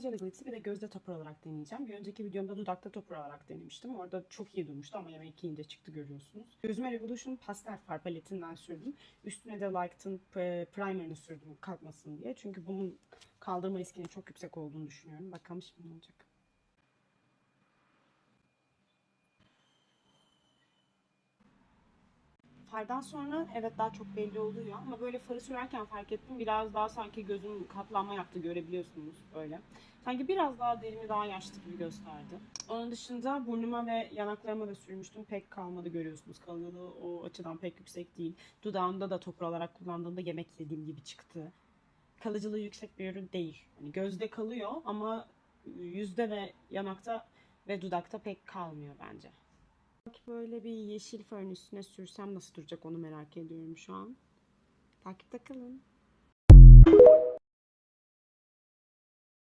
Jelly Glitz'i bir de gözde topur olarak deneyeceğim. Bir önceki videomda dudakta topur olarak denemiştim. Orada çok iyi durmuştu ama yemek yiyince çıktı görüyorsunuz. Gözüme Revolution pastel far paletinden sürdüm. Üstüne de Lighten e, primer'ını sürdüm kalkmasın diye. Çünkü bunun kaldırma riskinin çok yüksek olduğunu düşünüyorum. Bakalım şimdi ne olacak. Fardan sonra evet daha çok belli oluyor ama böyle farı sürerken fark ettim biraz daha sanki gözüm katlanma yaptı görebiliyorsunuz böyle. Sanki biraz daha derimi daha yaşlı gibi gösterdi. Onun dışında burnuma ve yanaklarıma da sürmüştüm. Pek kalmadı görüyorsunuz. Kalınlığı o açıdan pek yüksek değil. Dudağımda da topur olarak kullandığımda yemek yediğim gibi çıktı. Kalıcılığı yüksek bir ürün değil. Hani gözde kalıyor ama yüzde ve yanakta ve dudakta pek kalmıyor bence. Belki böyle bir yeşil farın üstüne sürsem nasıl duracak onu merak ediyorum şu an. Takipte kalın.